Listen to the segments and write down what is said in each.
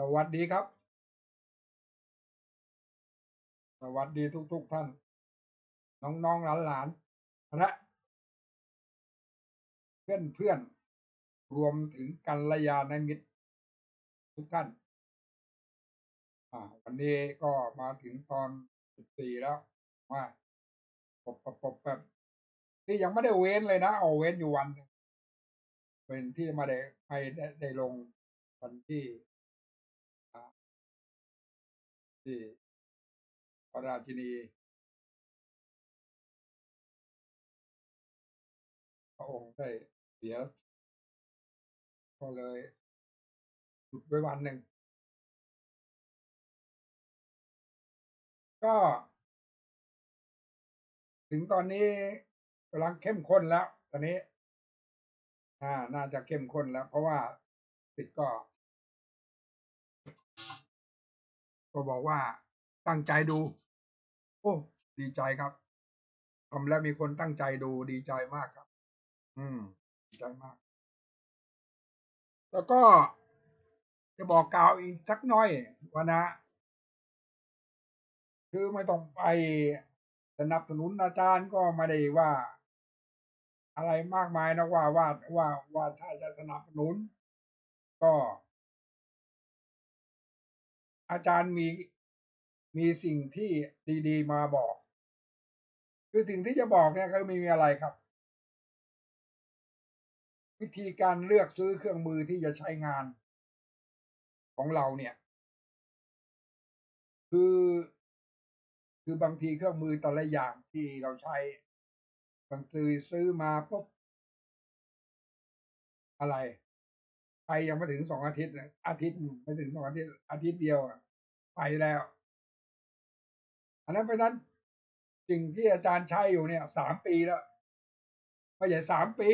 สวัสดีครับ สวัสดีทุกๆท่าน น้องๆหลานๆและเพื่อนๆ รวมถึงกัลยาณมิตร ทุกท่านอ่าวันนี้ก็มาถึงตอนสิบสี่แล้วว่าปบปบปบแบบนี่ยังไม่ได้เว้นเลยนะ เอาเว้นอยู่วัน เป็นที่มาได้ไปได้ได้ลงวันที่ ที่พระราชินี พระองค์ได้เสียก็เลยหยุดไว้วันหนึ่ง ก็ ถึงตอนนี้กำลังเข้มข้นแล้ว ตอนนี้ อ่า น่าจะเข้มข้นแล้ว เพราะว่าสิทธิ์ก็ ก็บอกว่าตั้งใจดู โอ้ดีใจครับทำแล้วมีคนตั้งใจดูดีใจมากครับ อืมดีใจมาก แล้วก็จะบอกกล่าวอีกสักน้อยว่านะ คือไม่ต้องไปสนับสนุนอาจารย์ก็ไม่ได้ว่า อะไรมากมายนะว่าว่าว่าว่าถ้าจะสนับสนุน ก็ อาจารย์มีมีสิ่งที่ดีๆมาบอก คือสิ่งที่จะบอกเนี่ยก็ไม่มีอะไรครับ วิธีการเลือกซื้อเครื่องมือที่จะใช้งานของเราเนี่ย คือคือบางทีเครื่องมือแต่ละอย่างที่เราใช้ บางทีซื้อมาปุ๊บอะไร ไปยังไม่ถึงสองอาทิตย์เลยอาทิตย์ไม่ถึงสองอาทิตย์อาทิตย์เดียวอะไปแล้ว อันนั้นเพราะนั้นสิ่งที่อาจารย์ใช้อยู่เนี่ยสามปีแล้วไม่ใช่สามปี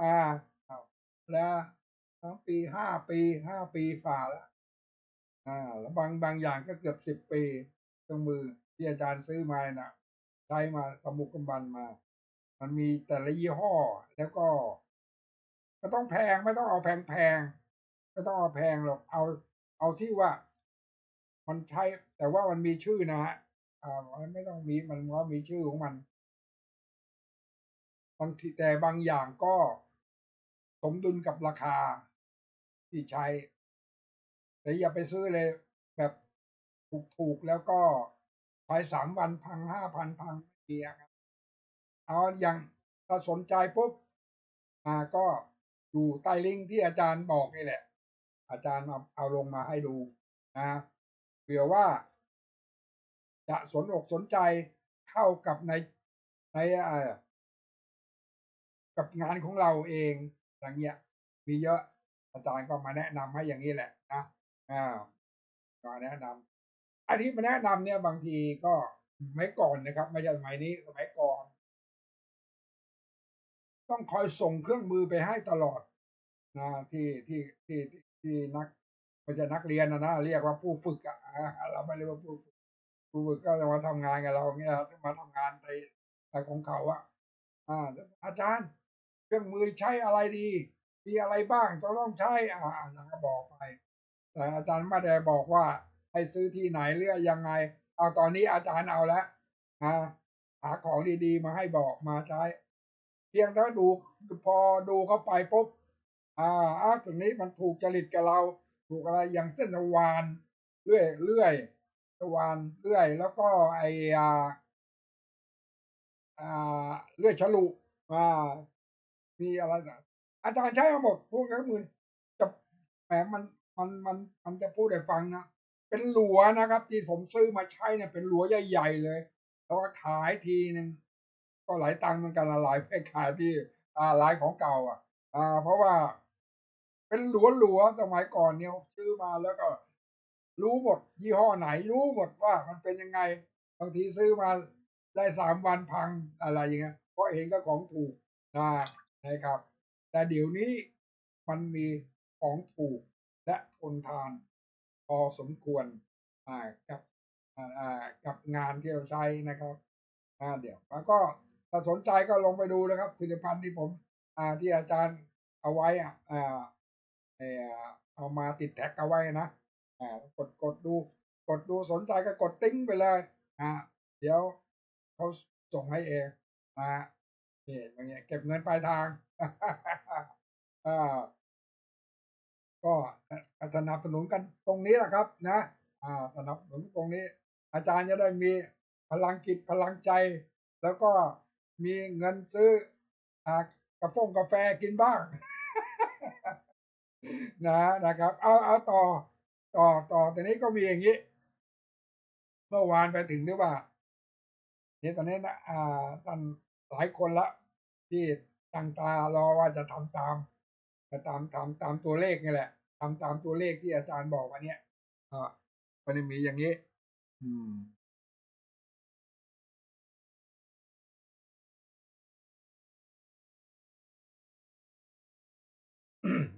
อ่าแล้วสามปีห้าปีห้าปีฝ่าแล้วอ่า แล้วบางบางอย่างก็เกือบสิบปีเครื่องมือที่อาจารย์ซื้อมาน่ะ ใช้มาสมุกกำบันมา มันมีแต่ละยี่ห้อแล้วก็ ก็ต้องแพงไม่ต้องเอาแพงแพงไม่ต้องเอาแพงหรอกเอา เอาที่ว่า มันใช้ แต่ว่ามันมีชื่อนะฮะอ่ามันไม่ต้องมีมันก็มีชื่อของมันบางทีแต่บางอย่างก็สมดุลกับราคาที่ใช้ แต่อย่าไปซื้อเลยแบบถูกๆแล้วก็ภายสามวันพังห้าพันพังเดียครับเอาอย่างถ้าสนใจปุ๊บอ่าก็ อยู่ใต้ลิงก์ที่อาจารย์บอกนี่แหละ อาจารย์เอาเอาลงมาให้ดูนะเผื่อว่า จะสนอกสนใจเข้ากับในในอ่อกับงานของเราเองอย่างเงี้ย มีเยอะอาจารย์ก็มาแนะนำให้อย่างนี้แหละนะอ่ามาแนะนำอันที่มาแนะนำเนี่ยบางทีก็สมัยก่อนนะครับ ไม่ใช่สมัยนี้สมัยก่อน ต้องคอยส่งเครื่องมือไปให้ตลอดนะที่ที่ที่ที่นักไม่ใช่นักเรียนนะนะเรียกว่าผู้ฝึกอะอ่าเราไม่เรียกว่าผู้ฝึกผู้ฝึกก็จะมาทำงานกับเราเนี่ยมาทำงานในในของเขาอะอ่าอาจารย์ เครื่องมือใช้อะไรดี มีอะไรบ้างต้องใช้อ่าอาจารย์ก็บอกไป แต่อาจารย์ไม่ได้บอกว่าให้ซื้อที่ไหนเรือยังไง เอาตอนนี้อาจารย์เอาแล้วอ่าหาของดีๆมาให้บอกมาใช้ เพียงแต่ดูพอดูเข้าไปปุ๊บอ่าอ้าวตรงนี้มันถูกจริตกับเรา ถูกอะไรอย่างเส้นวานเลื่อยเลื่อยตะวานเลื่อย แล้วก็ไออ่าอ่าเลื่อยฉลุอ่า มีอะไรต่างอาจารย์ใช้มาหมดพวกนี้มือจะแหมมันมันมันมันจะพูดให้ฟังนะเป็นหลัวนะครับ ที่ผมซื้อมาใช้เนี่ยเป็นหลัวใหญ่ ๆ เลยแล้วก็ขายทีหนึ่ง ก็หลายตังค์เหมือนกันละหลายไปขายที่อ่าร้านของเก่า อะ อ่า เพราะว่า เป็นหลวหลวสมัยก่อนเนี่ยซื้อมาแล้วก็ รู้หมดยี่ห้อไหน รู้หมดว่ามันเป็นยังไงบางทีซื้อมาได้สามวันพังอะไรอย่างเงี้ยเพราะเห็นก็ของถูกนะนะครับ แต่เดี๋ยวนี้มันมีของถูกและทนทาน พอสมควรอ่ากับอ่ากับงานที่เราใช้นะครับอ่าเดี๋ยวแล้วก็ ถ้าสนใจก็ลงไปดูนะครับผลิตภัณฑ์ที่ผม อ่าที่อาจารย์เอาไว้อะอ่าเออเอามาติดแท็กเอาไว้นะอ่ากดกดดู กดดูสนใจก็กดติ้งไปเลยอ่าเดี๋ยวเขาส่งให้เองนะนี่อย่างเงี้ยเก็บเงินปลายทางอ่าก็สนับสนุนกันตรงนี้แหละครับ นะอ่าสนับสนุนตรงนี้ อาจารย์จะได้มีพลังจิตพลังใจ แล้วก็ มีเงินซื้ออ่ากาแฟกาแฟกินบ้าง นะนะครับ เอาเอาต่อ ต่อต่อแต่นี้ก็มีอย่างนี้ เมื่อวานไปถึงหรือว่าเนี่ยตอนนี้นะอ่าท่านหลายคนละ ที่ตั้งตารอว่าจะทำตามจะตามตามตามตัวเลขนี่แหละทำตามตัวเลขที่อาจารย์บอกวันเนี้ยอ่ามันมีอย่างนี้ อืม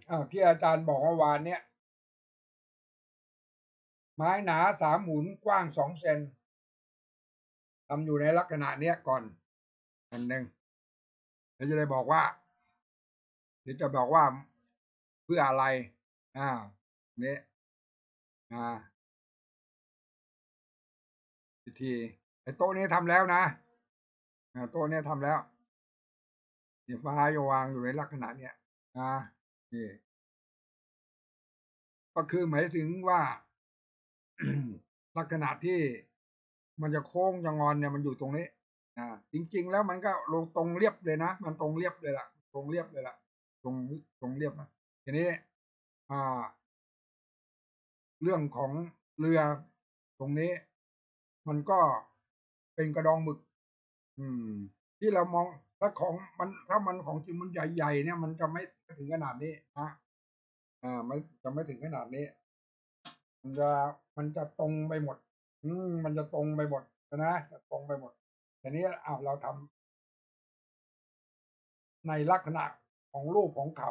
อ้าวที่อาจารย์บอกเมื่อวานเนี้ยไม้หนาสามหมุนกว้างสองเซนทำอยู่ในลักษณะเนี้ยก่อนอันหนึ่งแล้วจะได้บอกว่าเดี๋ยวจะบอกว่าเพื่ออะไรอ่านี้อ่าพิธีไอ้โต๊ะนี้ทำแล้วนะอ่าโต๊ะนี้ทำแล้วนี่ฟ้าโยวางอยู่ในลักษณะเนี้ยนะ นี่ก็คือหมายถึงว่าลักษณะที่มันจะโค้งจะงอนเนี่ยมันอยู่ตรงนี้อ่าจริง ๆ แล้วมันก็ลงตรงเรียบเลยนะมันตรงเรียบเลยล่ะ ตรงเรียบเลยล่ะ ตรงตรงเรียบนะทีนี้ อ่า เรื่องของเรือตรงนี้ มันก็เป็นกระดองหมึก อืม ที่เรามองถ้าของมันถ้ามันของจริงมันใหญ่ๆเนี่ย มันจะไม่ ถึงขนาดนี้นะอ่าไม่จะไม่ถึงขนาดนี้ มันจะมันจะตรงไปหมด อืมมันจะตรงไปหมดนะจะตรงไปหมดแต่นี้อ้าวเราทำในลักษณะของรูปของเขา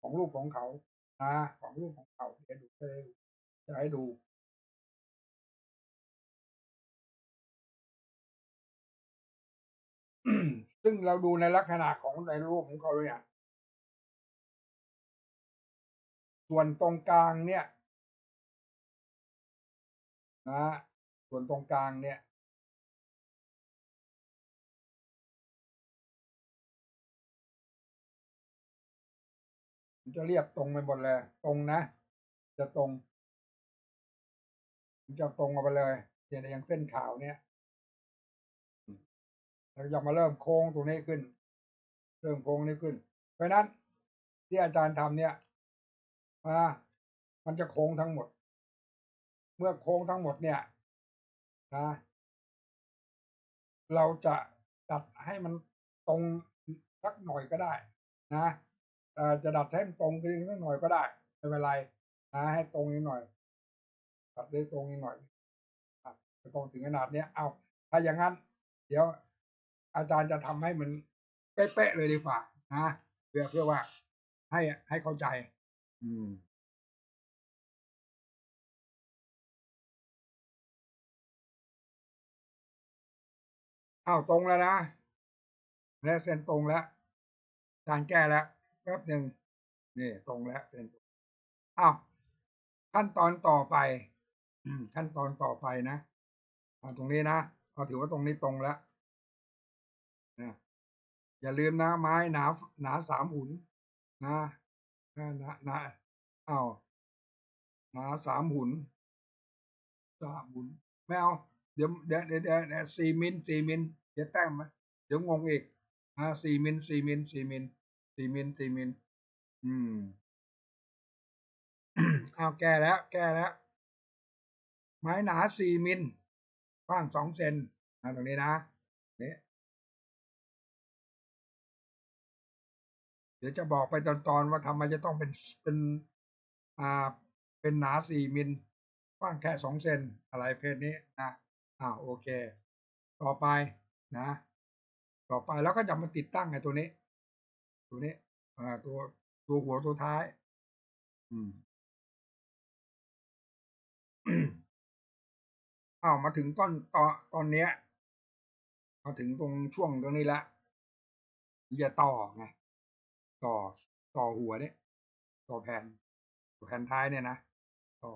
ของรูปของเขานะของรูปของเขาจะดูจะให้ดูจะให้ดูซึ่งเราดูในลักษณะของในรูปของเขาเนี่ย ส่วนตรงกลางเนี่ยนะส่วนตรงกลางเนี่ยมันจะเรียบตรงไปหมดเลย ตรงนะ จะตรงมันจะตรงออกไปเลยเนี่ยอย่างเส้นขาวเนี่ยแล้วจะมาเริ่มโค้งตรงนี้ขึ้น เริ่มโค้งนี้ขึ้น เพราะนั้นที่อาจารย์ทำเนี่ย มา มันจะโค้งทั้งหมด เมื่อโค้งทั้งหมดเนี่ยนะเราจะดัดให้มันตรงสักหน่อยก็ได้ นะจะดัดให้มันตรงขึ้นสักหน่อยก็ได้ไม่เป็นไรนะให้ตรงนิดหน่อยดัดได้ตรงนิดหน่อยตรงถึงขนาดเนี้ยเอาถ้าอย่างนั้น เดี๋ยว อาจารย์จะทำให้มันเป๊ะๆเลยดีฝ่านะเพื่อเพื่อว่าให้ให้เข้าใจ อืม อ้าว ตรงแล้วนะ แล้วเส้นตรงแล้วการแก้แล้ว แป๊บหนึ่ง นี่ตรงแล้วเส้นตรงอ้าว ขั้นตอนต่อไปขั้นตอนต่อไปนะเอาตรงนี้นะเอาถือว่าตรงนี้ตรงแล้ว นะ อย่าลืมนะ ไม้หนาหนาสามหุ่น นะ นะนะนะเอาหนาสามหุนสามหุนไม่เอา เดี๋ยวเดี๋ยวเดี๋ยวเดี๋ยวสี่มิลสี่มิลเดี๋ยวแต้มไหมเดี๋ยวงงอีกอ่าสี่มิลสี่มิลสี่มิลสี่มิลสี่มิลอืมอ้าวแก้แล้ว แก้แล้วไม้หนาสี่มิลกว้างสองเซนอ่าตรงนี้นะเนี่ย เดี๋ยวจะบอกไปตอนๆว่าทำไมจะต้องเป็นเป็นอ่าเป็นหนาสี่มิลกว้างแค่สองเซนอะไรเพศนี้นะอ่าโอเค ต่อไปนะ ต่อไปแล้วก็จะมาติดตั้งไอ้ตัวนี้ ตัวนี้อ่าตัวตัวหัวตัวท้าย อืมอ้าวมาถึงต้นตอนตอนเนี้ย มาถึงตรงช่วงตรงนี้ละอย่าต่อไง ต่อต่อหัวเนี่ย ต่อแผ่นต่อแผ่นท้ายเนี่ยนะต่อ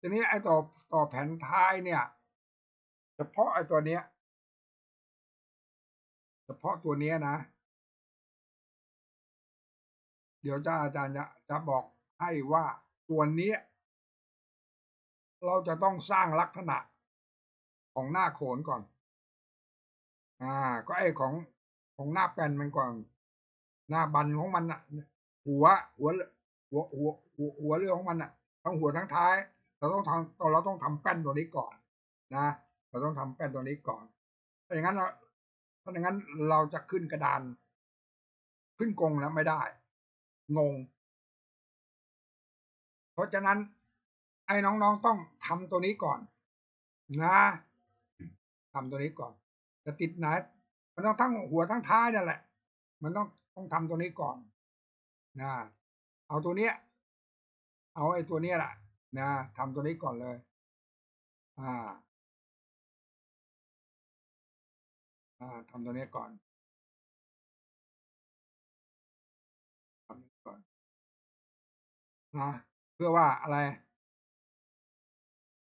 ทีนี้ไอ้ต่อต่อแผ่นท้ายเนี่ย เฉพาะไอ้ตัวเนี้ย เฉพาะตัวเนี้ยนะ เดี๋ยวจะอาจารย์จะจะบอกให้ว่าตัวเนี้ย เราจะต้องสร้างลักษณะของหน้าโขนก่อน อ่า ก็ไอ้ของของหน้าแป้นมันก่อน หน้าบันของมันอะหัวหัว หัว หัว หัว หัวเรือของมันอะทั้งหัวทั้งท้าย เราต้องทำเราต้องทำแป้นตัวนี้ก่อน นะ เราต้องทำแป้นตัวนี้ก่อนถ้าอย่างนั้นเราถ้าอย่างนั้นเราจะขึ้นกระดาน ขึ้นกงแล้วไม่ได้ งง เพราะฉะนั้น ไอ้น้องๆต้องทำตัวนี้ก่อน นะทำตัวนี้ก่อนจะติดไหนมันต้องทั้งหัวทั้งท้ายนั่นแหละ มันต้อง ต้องทำตัวนี้ก่อนนะเอาตัวเนี้ย เอาไอ้ตัวเนี้ยแหละนะทำตัวนี้ก่อนเลย อ่า อ่าทำตัวนี้ก่อนทำนี้ก่อนนะเพื่อว่าอะไร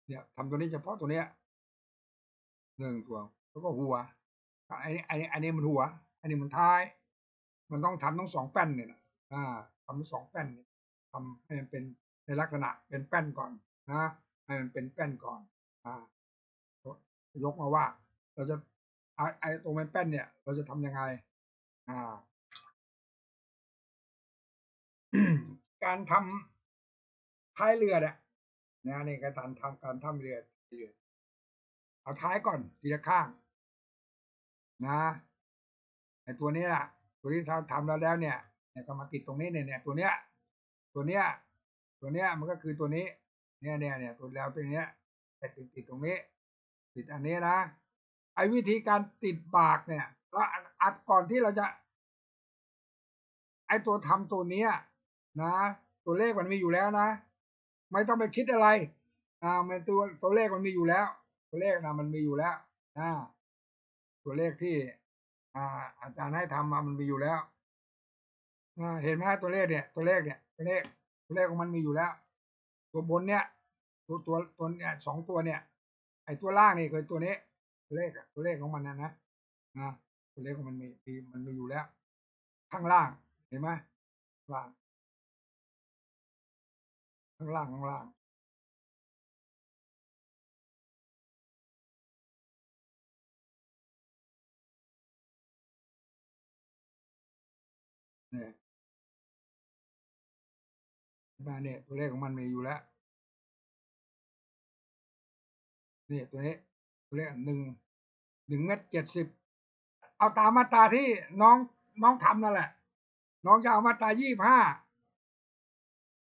เนี่ยทำตัวนี้เฉพาะตัวเนี้ยหนึ่งตัวแล้วก็หัวอันนี้อันนี้อันนี้มันหัว อันนี้มันท้าย มันต้องทำทั้งสองแป้นเนี่ยนะอ่าทำทั้งสองแป้นเนี่ยทำให้มันเป็นในลักษณะเป็นแป้นก่อนนะให้มันเป็นแป้นก่อนอ่ายกมาว่า เราจะไอ้ตรงเป็นแป้นเนี่ย เราจะทำยังไง อ่า การทำท้ายเรือเนี่ยนะนี่การทำการทำเรือเรือเอาท้ายก่อนทีละข้าง นะไอ้ตัวนี้แหละ ตัวที่เราทำแล้วแล้วเนี่ยเนี่ยก็มาติดตรงนี้เนี่ยเนี่ยตัวเนี้ยตัวเนี้ยตัวเนี้ยมันก็คือตัวนี้ เนี่ยเนี่ยเนี่ยตัวแล้วตัวเนี้ยแต่ติดติดตรงนี้ ติดอันนี้นะไอ้วิธีการติดปากเนี่ยเราอัดก่อนที่เราจะ ไอ้ตัวทำตัวเนี้ยนะตัวเลขมันมีอยู่แล้วนะ ไม่ต้องไปคิดอะไร อ่ามันตัวตัวเลขมันมีอยู่แล้ว ตัวเลขนะมันมีอยู่แล้วอ่าตัวเลขที่ อ่า อาจารย์ให้ทำมามันมีอยู่แล้วอ่าเห็นไหมตัวเลขเนี่ย ตัวเลขเนี่ย ตัวเลข ตัวเลขของมันมีอยู่แล้ว ตัวบนเนี่ย ตัวตัวตัวเนี่ยสองตัวเนี่ย ไอ้ตัวล่างนี่คือตัวนี้ ตัวเลขตัวเลขของมันนะนะนะตัวเลขของมันมีมีมันมีอยู่แล้ว ข้างล่างเห็นไหมล่างข้างล่างข้างล่าง เนี่ยมาเนี่ยตัวเลขของมันมีอยู่แล้วนี่ตัวนี้ตัวเลขหนึ่งหนึ่งเมตรเจ็ดสิบเอาตามมาตราที่น้องน้องทำนั่นแหละ น้องจะเอามาตรายี่ห้า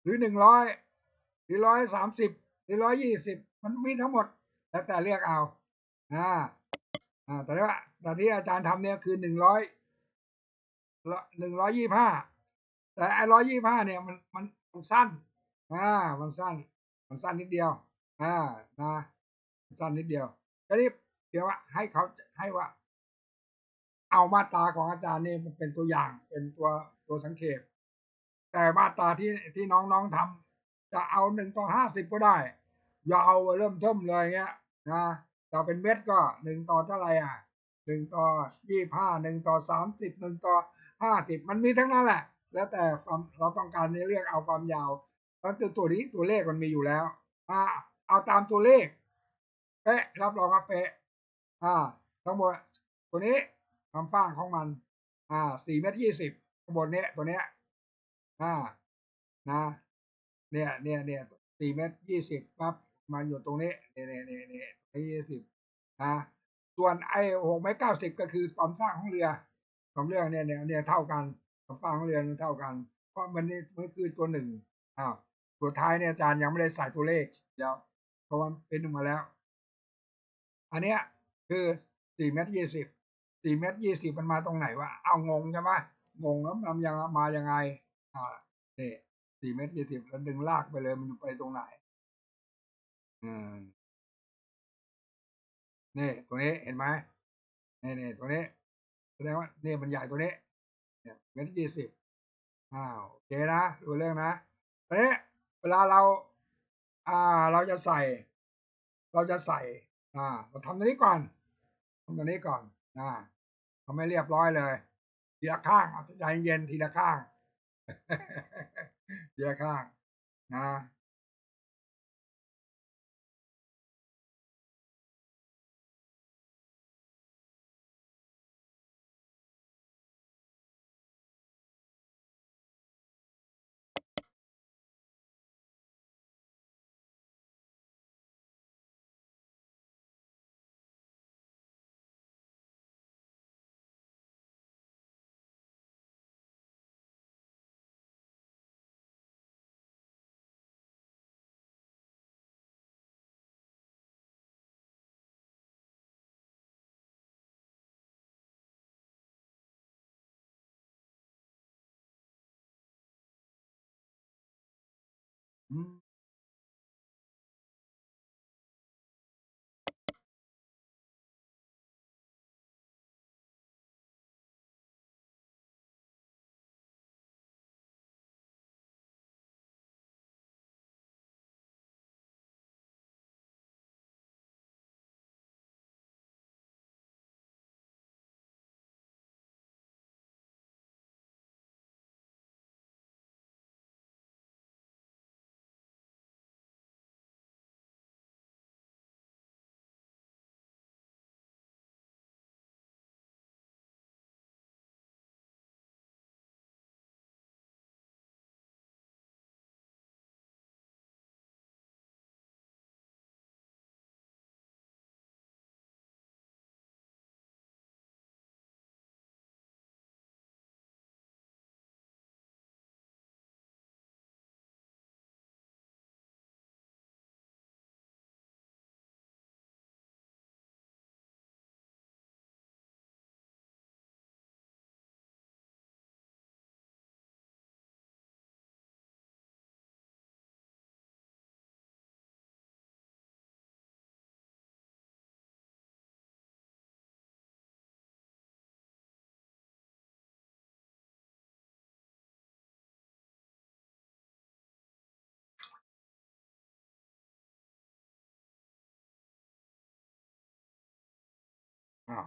หรือหนึ่งร้อยหรือร้อยสามสิบหรือร้อยยี่สิบมันมีทั้งหมด แล้วแต่เรียกเอาอ่าอ่าแต่ว่าแต่ที่อาจารย์ทำเนี่ยคือหนึ่งร้อย หนึ่งร้อยยี่ห้าแต่ไอ้ร้อยยี่ห้าเนี่ยมันมันมันสั้นอ่ามันสั้น มันสั้นนิดเดียวอ่านะสั้นนิดเดียวก็นี่เพียงว่าให้เขาให้ว่า เอามาตาของอาจารย์นี่มันเป็นตัวอย่างเป็นตัวตัวสังเกต แต่มาตาที่ที่น้องๆทำจะเอาหนึ่งต่อห้าสิบก็ได้ อย่าวเริ่มเทิมเลยเงี้ยนะจะเป็นเม็ดก็หนึ่งต่อเท่าไหร่อะหนึ่งต่อยี่ห้าหนึ่งต่อสามสิบหนึ่งต่อ ห้าสิบมันมีทั้งนั้นแหละ แล้วแต่ความเราต้องการในเลือกเอาความยาวแล้วตัวตัวนี้ตัวเลขมันมีอยู่แล้ว อ่า เอาตามตัวเลขเป๊ะรับรองว่าเป๊ะอ่า ทั้งหมดตัวนี้ความฟ้างของมัน อ่าสี่เมตรยี่สิบข้างบนเนี้ยตัวเนี้ยอ่านะ เนี่ยเนี่ยเนี่ยสี่เมตรยี่สิบปั๊บมันอยู่ตรงนี้เนี่ยเนี่ยเนี่ยเนี่ยยี่สิบอ่าส่วนไอ้หกเมตรเก้าสิบก็คือความฟ้างของเรือ ของเรื่องเนี่ยเนี่ยเนี่ยเท่ากันความฟ้างเรือมันเท่ากัน เพราะมันนี่มันคือตัวหนึ่งอ้าวตัวท้ายเนี่ยอาจารย์ยังไม่ได้ใส่ตัวเลขเดี๋ยวเพราะว่าเป็นมาแล้ว อันเนี้ยคือสี่เมตรยี่สิบสี่เมตรยี่สิบมันมาตรงไหนวะเอางงใช่ไหมงงแล้วมันยังมายังไง อ่าเนี่สี่เมตรยี่สิบแล้วดึงลากไปเลยมันไปตรงไหนอืมนี่ตัวนี้เห็นไหมนี่นี่ตัวนี้ แสดงว่าเนี่ยมันใหญ่ตัวนี้เนี่ยเมตรยี่สิบอ้าวโอเคนะดูเรื่องนะตอนนี้เวลาเรา อ่าเราจะใส่ เราจะใส่ อ่า เราทำตัวนี้ก่อนทำตัวนี้ก่อนอ่าทำให้เรียบร้อยเลย ทีละข้างอะใจเย็นทีละข้าง ทีละข้างนะ อื อ้าว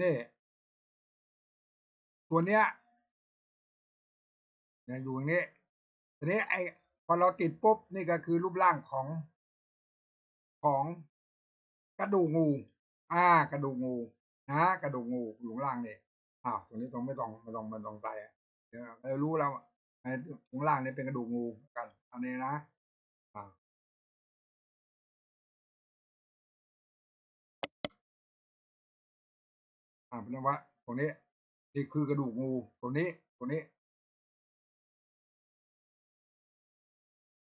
นี่ ตัวเนี้ย เนี่ยอยู่อย่างนี้ ทีนี้ไอ้พอเราติดปุ๊บ นี่ก็คือรูปร่างของ ของกระดูกงู อ่ากระดูกงูนะกระดูกงูอยู่ข้างล่างนี่อ้าวตัวนี้ต้องไม่ต้องไม่ต้องไม่ต้องใส่เดี๋ยวเรารู้แล้ว ไอ้ข้างล่างนี่เป็นกระดูกงูกันอันนี้นะอ่าอ่าเป็นว่าตรงนี้นี่คือกระดูกงูตัวนี้ตัวนี้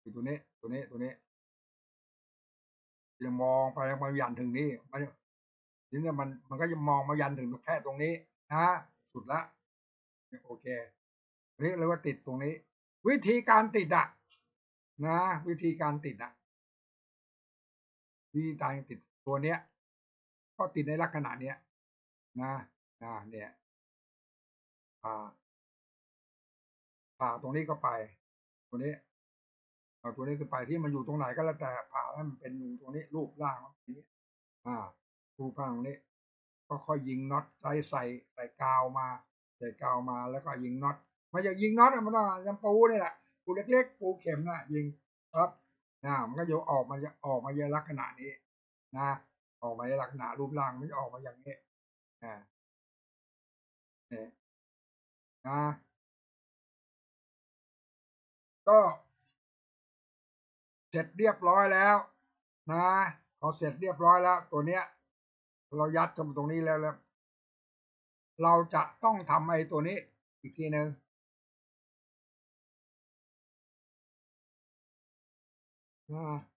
คือตัวนี้ตัวนี้ตัวนี้จะมองไปแล้วมันยันถึงนี่มันทีนี้มันมันก็จะมองมายันถึงแค่ตรงนี้นะสุดละโอเค นนี้เราก็ติดตรงนี้ วิธีการติดอะนะ วิธีการติดอะวิธีการติดตัวเนี้ย ก็ติดในลักษณะเนี้ยนะนะเนี่ยผ่าผ่าตรงนี้เข้าไป ตัวนี้เอาตัวนี้ขึ้นไปที่มันอยู่ตรงไหนก็แล้วแต่ผ่าให้มันเป็นตรงนี้ รูปร่างอย่างนี้ อ่ารูปร่างตรงนี้ก็ค่อยยิงน็อตใส่ใส่ใส่กาวมา ใส่กาวมาแล้วก็ยิงน็อต มาจากยิงน็อตอะมันต้องยังปูนี่แหละปูเล็กๆ ปูเข็มนะยิงครับนะมันก็จะออกมาจะออกมาในลักษณะนี้นะออกมาในลักษณะรูปร่างมันจะออกมาอย่างนี้อ่าเนี่ยนะก็เสร็จเรียบร้อยแล้วนะพอเสร็จเรียบร้อยแล้ว ตัวเนี้ย เรายัดเข้ามาตรงนี้แล้วแล้ว เราจะต้องทำไอ้ตัวนี้อีกทีหนึ่ง อ่า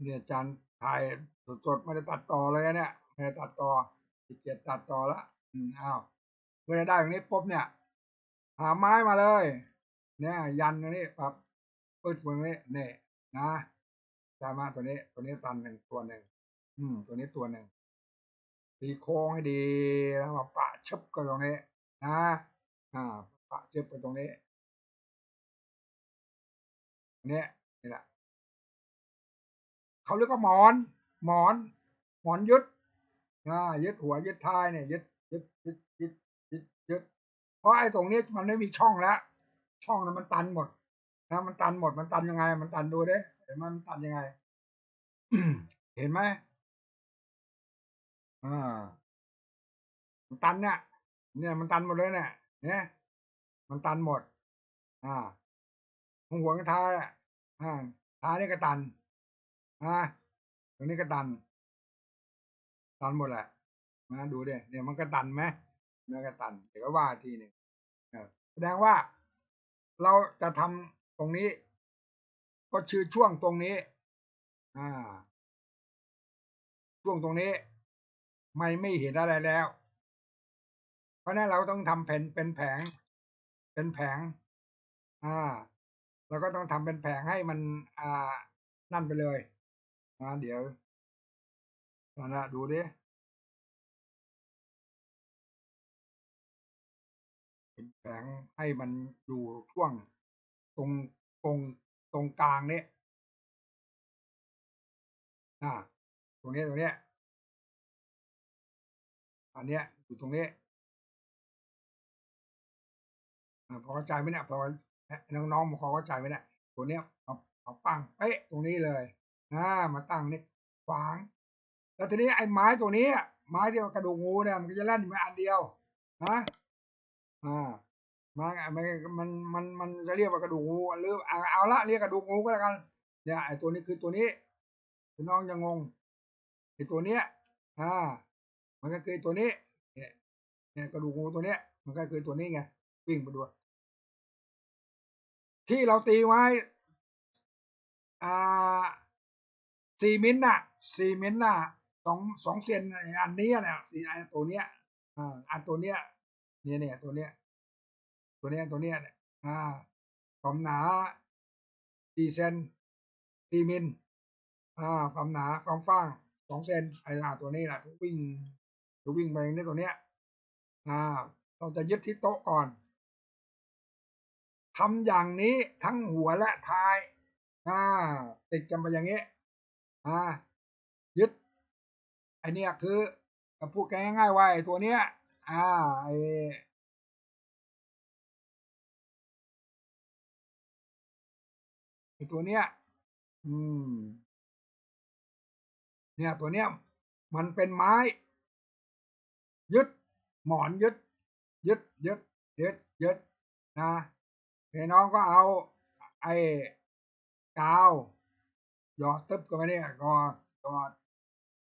เนี่ยอาจารย์ถ่ายสดๆไม่ได้ตัดต่อเลยนะเนี่ยไม่ได้ตัดต่อขี้เกียจตัดต่อละอืมอ้าวเมื่อได้อย่างนี้ปุ๊บเนี่ยหาไม้มาเลย เนี่ย ยันตรงนี้ปรับปึ๊ดตรงนี้เนี่ยนะจะมาตัวนี้ ตัวนี้ตันหนึ่งตัวหนึ่งอืม ตัวนี้ตัวหนึ่ง ตีโค้งให้ดีแล้วมาปะชึบกันตรงนี้นะอ่าปะชึบไปตรงนี้เนี่ยนี่แหละเขาเรียกว่าหมอน หมอน หมอนยึดอ่ายึดหัวยึดท้ายเนี่ยยึดยึดยึดยึดยึดยึดเพราะไอ้ตรงนี้มันไม่มีช่องแล้ว ช่องนั้นมันตันหมดนะมันตันหมดมันตันยังไง มันตันดูดิเห็นมันตันยังไง เห็นไหม อ่ามันตันเนี่ย เนี่ยมันตันหมดเลยเนี่ยเนี่ยมันตันหมด อ่าหัวกระท้ายอะอ่า ท้ายนี่ก็ตันอ่าตรงนี้ก็ตัน ตันหมดแหละมาดูดิ เนี่ยมันก็ตันไหม มันก็ตัน เดี๋ยวก็ว่าทีหนึ่งแสดงว่า เราจะทำตรงนี้ ก็ชื่อช่วงตรงนี้อ่าช่วงตรงนี้ ไม่ไม่เห็นอะไรแล้ว เพราะนั้นเราต้องทำแผ่นเป็นแผง เป็นแผง อ่าเราก็ต้องทำเป็นแผงให้มันอ่านั่นไปเลยนะเดี๋ยวนะดูดิเป็นแผงให้มันอยู่ช่วงตรงตรงตรงกลางนี้อ่าตรงนี้ตรงนี้ อันเนี้ยอยู่ตรงนี้อพอเข้าใจไหมเนี่ยพอน้องๆพอเข้าใจไหมเนี่ยตัวเนี้ยเอาเอาปั้งเป๊ะตรงนี้เลยนะมาตั้งนี่ขวาง แล้วทีนี้ไอ้ไม้ตัวนี้ไม้ที่มันกระดูกงูเนี่ยมันก็จะเล่นมาอันเดียวนะอ่าไม้มันมันมันมันจะเรียกว่ากระดูกงูหรือเอาเอาละเรียกกระดูกงูก็แล้วกันเนี่ยไอ้ตัวนี้คือตัวนี้น้องจะงงไอ้ตัวเนี้ยอ่า มันก็คือตัวนี้เนี่ยเนี่ยกระดูกงูตัวเนี้ย มันก็คือตัวนี้ไงวิ่งไปด้วยที่เราตีไว้อ่าสี่มิลน่ะสี่มิลน่ะสองสองเซนอันนี้เนี่ยสี่อันตัวเนี้ยอ่าอันตัวเนี้ยเนี่ยเนี่ยตัวเนี้ย ตัวเนี้ยตัวเนี้ยเนี่ยอ่าความหนาสี่เซนสี่มิลอ่าความหนาความฟ้างสองเซนไอ้ตัวนี้แหละทุกวิ่ง ทุกวิ่งไปในตัวเนี้ย อ่า เราจะยึดที่โต๊ะก่อนทำอย่างนี้ทั้งหัวและท้าย อ่า ติดกันไปอย่างนี้ อ่า ยึดไอเนี้ยคือพูดง่ายๆว่าไอตัวเนี้ย อ่าไอไอตัวเนี้ย อืม เนี่ยตัวเนี้ย มันเป็นไม้ ยึด หมอนยึด ยึดยึดยึดยึดนะพี่น้องก็เอาไอ้กาวหยอดตึ๊บกันไปเนี่ยก่อนก่อน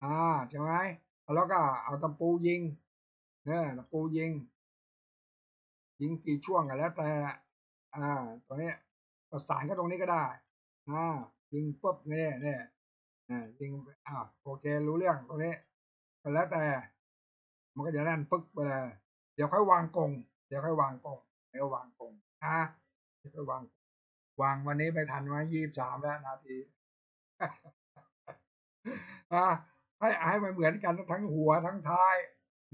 อ่าใช่ไหมแล้วก็เอาตะปูยิงเนี่ยตะปูยิง ยิงกี่ช่วงกันแล้วแต่ อ่าตัวนี้ประสานก็ตรงนี้ก็ได้อ่ายิงปุ๊บเนี่ยเนี่ยอ่ายิงอ่าโอเครู้เรื่องตรงนี้ก็แล้วแต่ มันก็จะแน่นปึ๊กไปเลยเดี๋ยวค่อยวางกงเดี๋ยวค่อยวางกงเดี๋ยววางกงอ่าก็วาง วางวันนี้ไปทันไว้ยี่สามแล้วนาทีอ่าให้ให้มันเหมือนกันทั้งหัวทั้งท้าย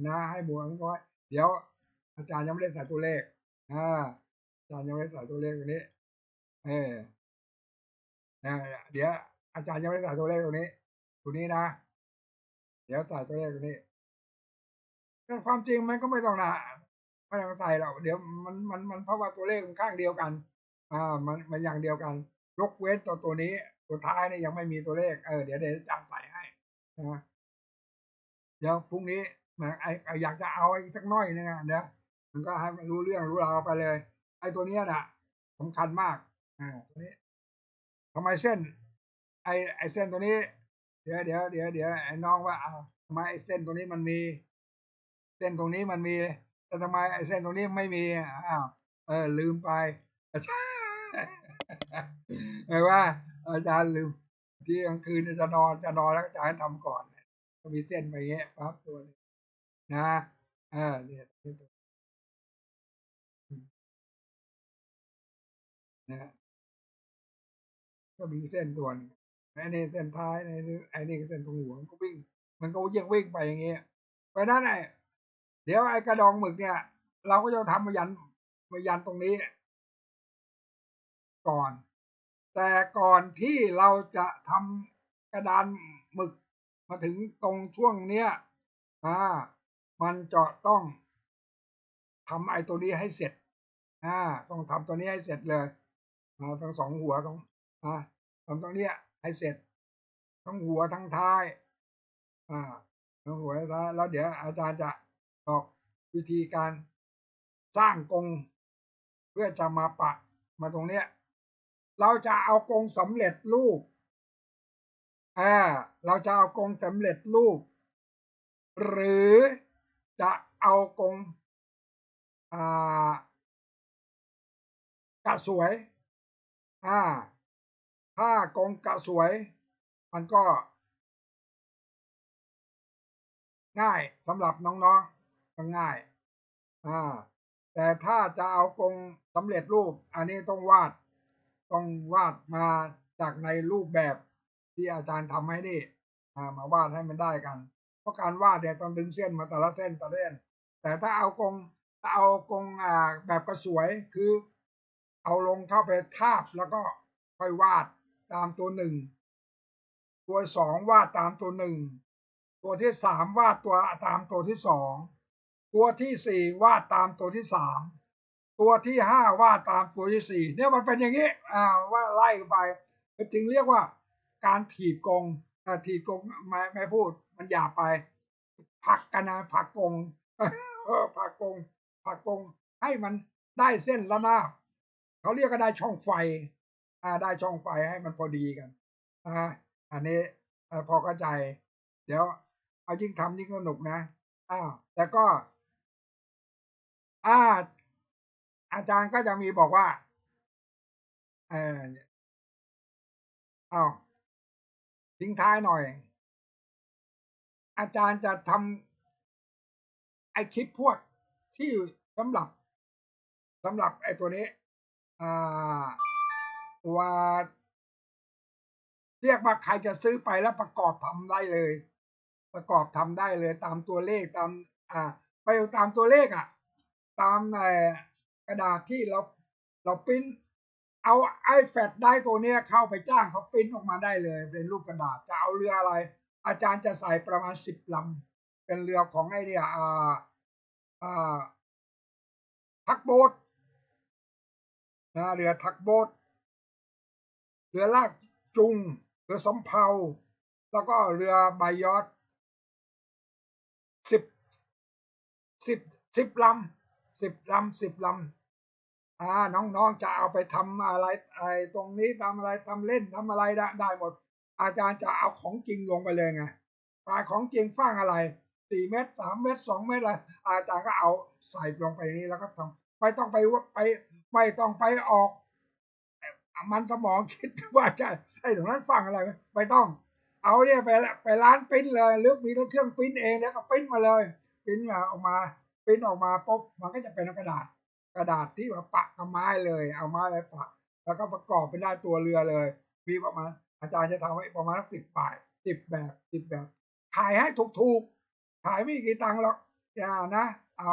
นะ ให้หมวนน้อย เดี๋ยว อาจารย์ยังไม่ได้ใส่ตัวเลขอ่าอาจารย์ยังไม่ได้ใส่ตัวเลขตรงนี้ เออนะเดี๋ยวอาจารย์ยังไม่ได้ใส่ตัวเลขตรงนี้ตัวนี้นะ เดี๋ยวใส่ตัวเลขตรงนี้ แต่ความจริงมันก็ไม่ต้องนะไม่ต้องใส่หรอกเดี๋ยวมันมันมันเพราะว่าตัวเลขมันข้างเดียวกัน อ่า มันมันอย่างเดียวกันยกเว้นตัวตัวนี้ตัวท้ายเนี่ยยังไม่มีตัวเลขเออเดี๋ยวเดี๋ยวจางใส่ให้นะเดี๋ยวพรุ่งนี้มาไออยากจะเอาอีกสักน้อยนึงอะเดี๋ยวมันก็ให้มันรู้เรื่องรู้ราวไปเลย ไอตัวนี้น่ะสำคัญมากอ่าตัวนี้ทำไมเส้น ไอไอเส้นตัวนี้ เดี๋ยวเดี๋ยวเดี๋ยวเดี๋ยวไอ้น้องว่าอ้าวทำไมไอเส้นตัวนี้มันมี เส้นตรงนี้มันมีแต่ทำไมไอ้เส้นตรงนี้ไม่มีอ้าวเออลืมไปใช่ไมายว่าอาจารย์ลืมที่กลางคืนจะนอนจะนอนแล้วอาจารย์ทำก่อนก็มีเส้นไปเงี้ยปั๊บตัวนี้นะเออเนี่ยนะฮะก็มีเส้นตัวนึงไอ้นี่เส้นท้ายไอ้นี่ไอ้นี่ก็เส้นตรงหัวมันก็วิ่ง มันก็ยังวิ่งไปอย่างเงี้ยเพราะนั้นไอ้ ดี๋ยวไอ้กระดองหมึกเนี่ย เราก็จะทำมายันมายันตรงนี้ ก่อน แต่ก่อนที่เราจะทำกระดานหมึกมาถึงตรงช่วงเนี้ยอ่ามันจะต้องทำไอ้ตัวนี้ให้เสร็จอ่าต้องทำตัวนี้ให้เสร็จเลยอ่าทั้งสองหัวต้องอ่าทำตรงเนี้ยให้เสร็จ ทั้งหัวทั้งท้ายอ่าทั้งหัวทั้งท้ายแล้วเดี๋ยวอาจารย์จะ บอกวิธีการสร้างกรงเพื่อจะมาปะมาตรงเนี้ย เราจะเอากรงสำเร็จรูปอ่าเราจะเอากรงสำเร็จรูป หรือจะเอากรงอ่ากะสวยอ่าถ้ากรงกะสวย มันก็ง่ายสำหรับน้องๆ ง่ายอ่าแต่ถ้าจะเอากรงสำเร็จรูป อันนี้ต้องวาด ต้องวาดมาจากในรูปแบบที่อาจารย์ทำให้นี่ามาวาดให้มันได้กัน เพราะการวาดเนี่ยต้องดึงเส้นมาแต่ละเส้นแต่ละเส้น แต่ถ้าเอากรงถ้าเอากรงอ่าแบบกระสวยคือ เอาลงเข้าไปทาบแล้วก็ค่อยวาดตามตัวหนึ่งตัวสองวาดตามตัวหนึ่งตัวที่สามวาดตัวตามตัวที่สอง ตัวที่สี่วาดตามตัวที่สามตัวที่ห้าวาดตามตัวที่สี่เนี่ยมันเป็นอย่างนี้อ่าว่าไล่ไปจึงเรียกว่า การถีบกงอ่าถีบกงไม่ไม่พูด มันหยาบไปผักกันนะผักกงเออผักกงผักกงให้มันได้เส้นระนาบเขาเรียกก็ได้ช่องไฟ อ่า ได้ช่องไฟให้มันพอดีกันนะอันนี้อพอเข้าใจ เดี๋ยว เอายิ่งทำยิ่งสนุกนะอ้าวแต่ก็ อาอาจารย์ก็จะมีบอกว่า เอออ้าวทิ้งท้ายหน่อย อาจารย์จะทำไอคลิปพวกที่สำหรับสำหรับไอตัวนี้ อ่าว่าเรียกว่าใครจะซื้อไปแล้วประกอบทำได้เลย ประกอบทำได้เลย ตามตัวเลขตาม อ่า ไปตามตัวเลขอะ ตามในกระดาษที่เราเราปริ้นเอาไอ้แฟดได้ตัวเนี้ยเข้าไปจ้างเขาปริ้นออกมาได้เลย เป็นรูปกระดาษจะเอาเรืออะไร อาจารย์จะใส่ประมาณสิบลำเป็นเรือของไอ้เนี่ยอ่าอ่าทักโบ๊ทนะเรือทักโบ๊ทเรือลากจุงเรือสำเภาแล้วก็เรือใบยอดสิบสิบสิบลำ สิบลำสิบลำอ่าน้องๆจะเอาไปทำอะไรไอ้ตรงนี้ทำอะไรทำเล่นทำอะไรได้ได้หมด อาจารย์จะเอาของจริงลงไปเลยไงปลาของจริงฟังอะไรสี่เมตรสามเมตรสองเมตรอะไรอาจารย์ก็เอาใส่ลงไปนี้แล้วก็ทำไม่ต้องไปไปไม่ต้องไปออก มันสมองคิดว่าจะไอ้ตรงนั้นฟังอะไรไม่ต้อง เอาเนี่ยไปไปร้านปิ้นเลยหรือมีเครื่องปิ้นเองแล้วก็ปิ้นมาเลยปิ้นมาออกมา ริ้นออกมาปุ๊บมันก็จะเป็นกระดาษกระดาษที่ว่าปะกับไม้เลย เอาไม้ไปปะ แล้วก็ประกอบเป็นได้ตัวเรือเลย มีประมาณอาจารย์จะทำไว้ประมาณสิบปลายสิบแบบสิบแบบขายให้ถูกๆขายไม่กี่ตังค์หรอกอย่านะอ่า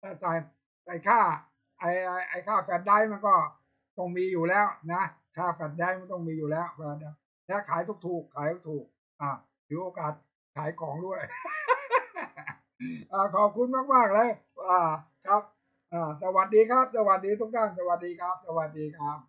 แต่จ่ายแต่ค่าไอ้ไอ้ค่าแฟดได้มันก็ต้องมีอยู่แล้วนะค่าแฟดได้มันต้องมีอยู่แล้วแล้วขายถูกๆขายถูกอ่าถือโอกาสขายของด้วย อ่าขอบคุณมากมากเลย อ่า ครับ อ่า สวัสดีครับ สวัสดีทุกท่าน สวัสดีครับ สวัสดีครับ